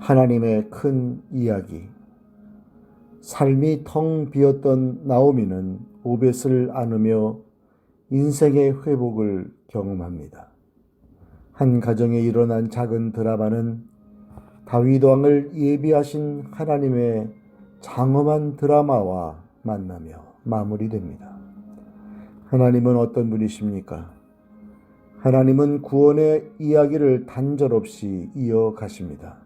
하나님의 큰 이야기. 삶이 텅 비었던 나오미는 오벳을 안으며 인생의 회복을 경험합니다. 한 가정에 일어난 작은 드라마는 다윗 왕을 예비하신 하나님의 장엄한 드라마와 만나며 마무리됩니다. 하나님은 어떤 분이십니까? 하나님은 구원의 이야기를 단절없이 이어가십니다.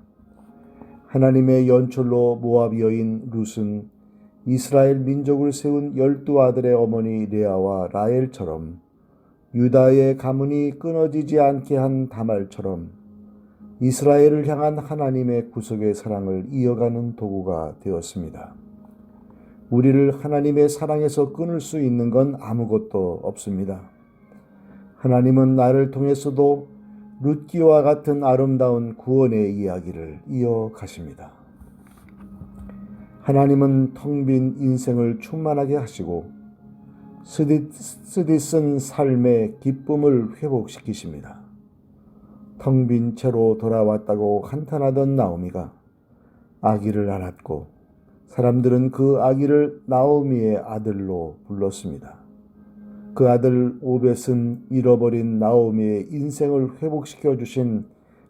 하나님의 연출로 모압 여인 룻은 이스라엘 민족을 세운 열두 아들의 어머니 레아와 라헬처럼 유다의 가문이 끊어지지 않게 한 다말처럼 이스라엘을 향한 하나님의 구속의 사랑을 이어가는 도구가 되었습니다. 우리를 하나님의 사랑에서 끊을 수 있는 건 아무것도 없습니다. 하나님은 나를 통해서도 룻기와 같은 아름다운 구원의 이야기를 이어가십니다. 하나님은 텅 빈 인생을 충만하게 하시고 쓰디쓴 삶의 기쁨을 회복시키십니다. 텅 빈 채로 돌아왔다고 한탄하던 나오미가 아기를 낳았고 사람들은 그 아기를 나오미의 아들로 불렀습니다. 그 아들 오벳은 잃어버린 나오미의 인생을 회복시켜 주신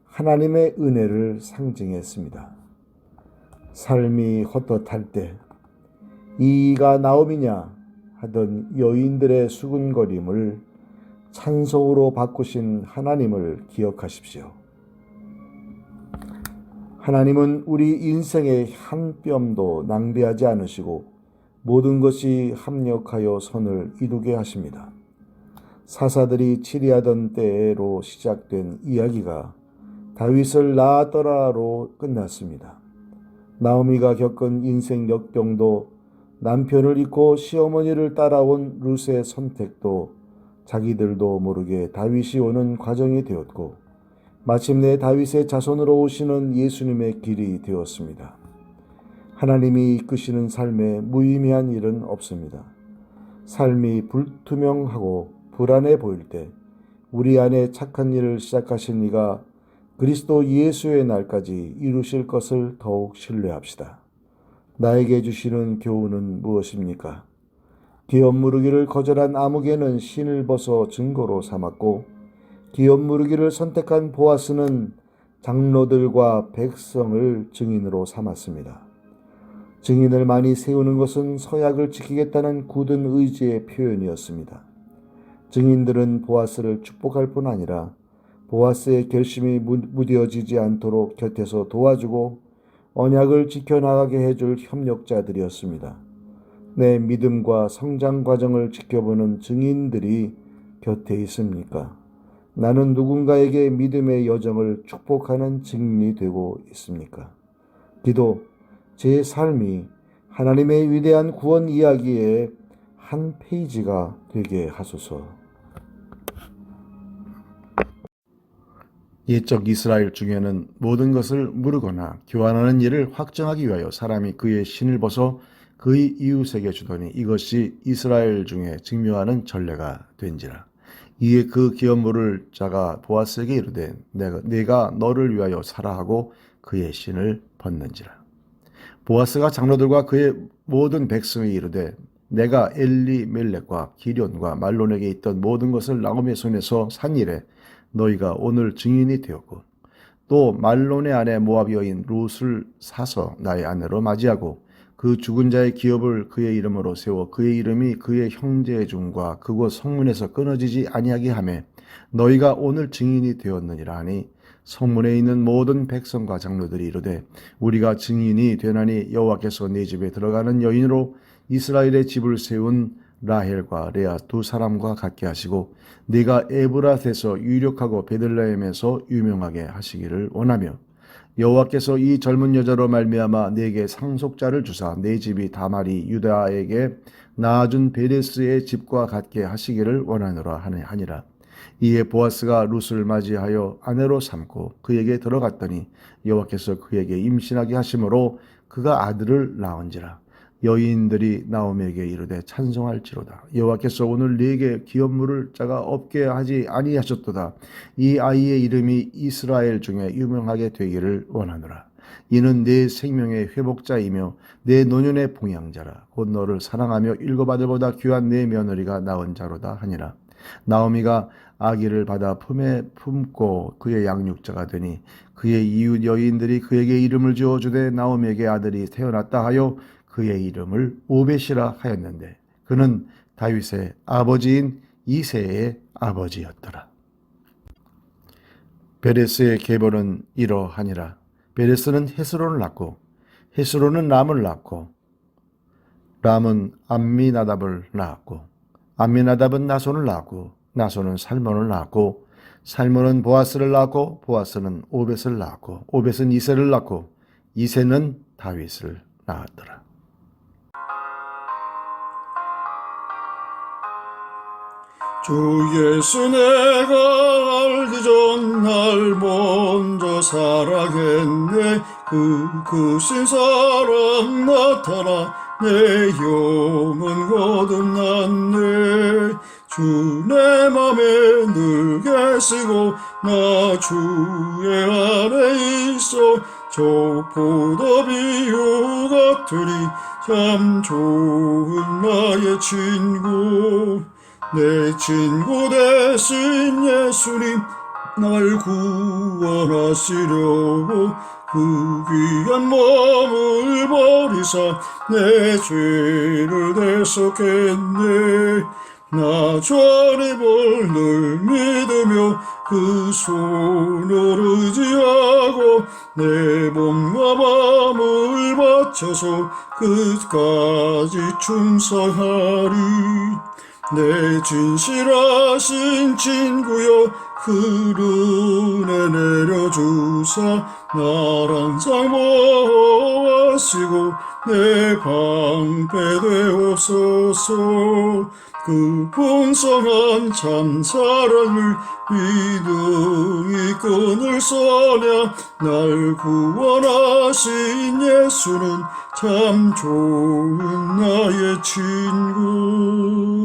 하나님의 은혜를 상징했습니다. 삶이 헛헛할 때 이가 나오미냐 하던 여인들의 수군거림을 찬송으로 바꾸신 하나님을 기억하십시오. 하나님은 우리 인생의 한 뼘도 낭비하지 않으시고 모든 것이 합력하여 선을 이루게 하십니다. 사사들이 치리하던 때로 시작된 이야기가 다윗을 낳았더라로 끝났습니다. 나오미가 겪은 인생 역경도 남편을 잊고 시어머니를 따라온 룻의 선택도 자기들도 모르게 다윗이 오는 과정이 되었고 마침내 다윗의 자손으로 오시는 예수님의 길이 되었습니다. 하나님이 이끄시는 삶에 무의미한 일은 없습니다. 삶이 불투명하고 불안해 보일 때 우리 안에 착한 일을 시작하신 이가 그리스도 예수의 날까지 이루실 것을 더욱 신뢰합시다. 나에게 주시는 교훈은 무엇입니까? 기업 무르기를 거절한 아무개는 신을 벗어 증거로 삼았고 기업 무르기를 선택한 보아스는 장로들과 백성을 증인으로 삼았습니다. 증인을 많이 세우는 것은 서약을 지키겠다는 굳은 의지의 표현이었습니다. 증인들은 보아스를 축복할 뿐 아니라 보아스의 결심이 무뎌지지 않도록 곁에서 도와주고 언약을 지켜나가게 해줄 협력자들이었습니다. 내 믿음과 성장 과정을 지켜보는 증인들이 곁에 있습니까? 나는 누군가에게 믿음의 여정을 축복하는 증인이 되고 있습니까? 기도, 제 삶이 하나님의 위대한 구원 이야기의 한 페이지가 되게 하소서. 옛적 이스라엘 중에는 모든 것을 물으거나 교환하는 일을 확정하기 위하여 사람이 그의 신을 벗어 그의 이웃에게 주더니 이것이 이스라엘 중에 증명하는 전례가 된지라. 이에 그 기업물을 자가 보아스에게 이르되 내가, 내가 너를 위하여 살아 하고 그의 신을 벗는지라. 보아스가 장로들과 그의 모든 백성이 이르되 내가 엘리 멜렉과 기련과 말론에게 있던 모든 것을 나홈의 손에서 산 일에 너희가 오늘 증인이 되었고 또 말론의 아내 모압 여인 룻을 사서 나의 아내로 맞이하고 그 죽은 자의 기업을 그의 이름으로 세워 그의 이름이 그의 형제 중과 그곳 성문에서 끊어지지 아니하게 하매 너희가 오늘 증인이 되었느니라 하니 성문에 있는 모든 백성과 장로들이 이르되 우리가 증인이 되나니 여호와께서 네 집에 들어가는 여인으로 이스라엘의 집을 세운 라헬과 레아 두 사람과 같게 하시고 네가 에브라스에서 유력하고 베들레헴에서 유명하게 하시기를 원하며 여호와께서 이 젊은 여자로 말미암아 네게 상속자를 주사 네 집이 다말이 유다에게 낳아준 베레스의 집과 같게 하시기를 원하노라 하니라. 이에 보아스가 룻을 맞이하여 아내로 삼고 그에게 들어갔더니 여호와께서 그에게 임신하게 하심으로 그가 아들을 낳은지라. 여인들이 나오미에게 이르되 찬송할지로다. 여호와께서 오늘 네게 기업물을 자가 없게 하지 아니하셨도다. 이 아이의 이름이 이스라엘 중에 유명하게 되기를 원하노라. 이는 내 생명의 회복자이며 내 노년의 봉양자라. 곧 너를 사랑하며 일곱 아들보다 귀한 내 며느리가 낳은 자로다 하니라 나오미가 아기를 받아 품에 품고 그의 양육자가 되니 그의 이웃 여인들이 그에게 이름을 지어 주되 나오미에게 아들이 태어났다 하여 그의 이름을 오벳이라 하였는데 그는 다윗의 아버지인 이세의 아버지였더라. 베레스의 계보는 이러하니라. 베레스는 헤스론을 낳고 헤스론은 람을 낳고 람은 암미나답을 낳았고 암미나답은 나손을 낳고 나손은 살몬을 낳고 살몬은 보아스를 낳고 보아스는 오벳을 낳고 오벳은 이세를 낳고 이세는 다윗을 낳았더라. 주 예수 내가 알기 전 날 먼저 사랑했네 그 크신 사랑 나타나 내 영은 거듭났네 주내 맘에 늘 계시고 나 주의 안에 있어 저 포도 비유 같으리. 참 좋은 나의 친구 내 친구 대신 예수님 날 구원하시려고 그 귀한 몸을 버리사 내 죄를 대속했네. 나 전에 볼늘 믿으며 그 손을 의지하고 내 몸과 마음을 바쳐서 끝까지 충성하리. 내 진실하신 친구여 그른에 내려주사 날 항상 보호하시고 내 방패 되옵소서. 그 풍성한 참 사랑을 믿음이 끈을 써냐 날 구원하신 예수는 참 좋은 나의 친구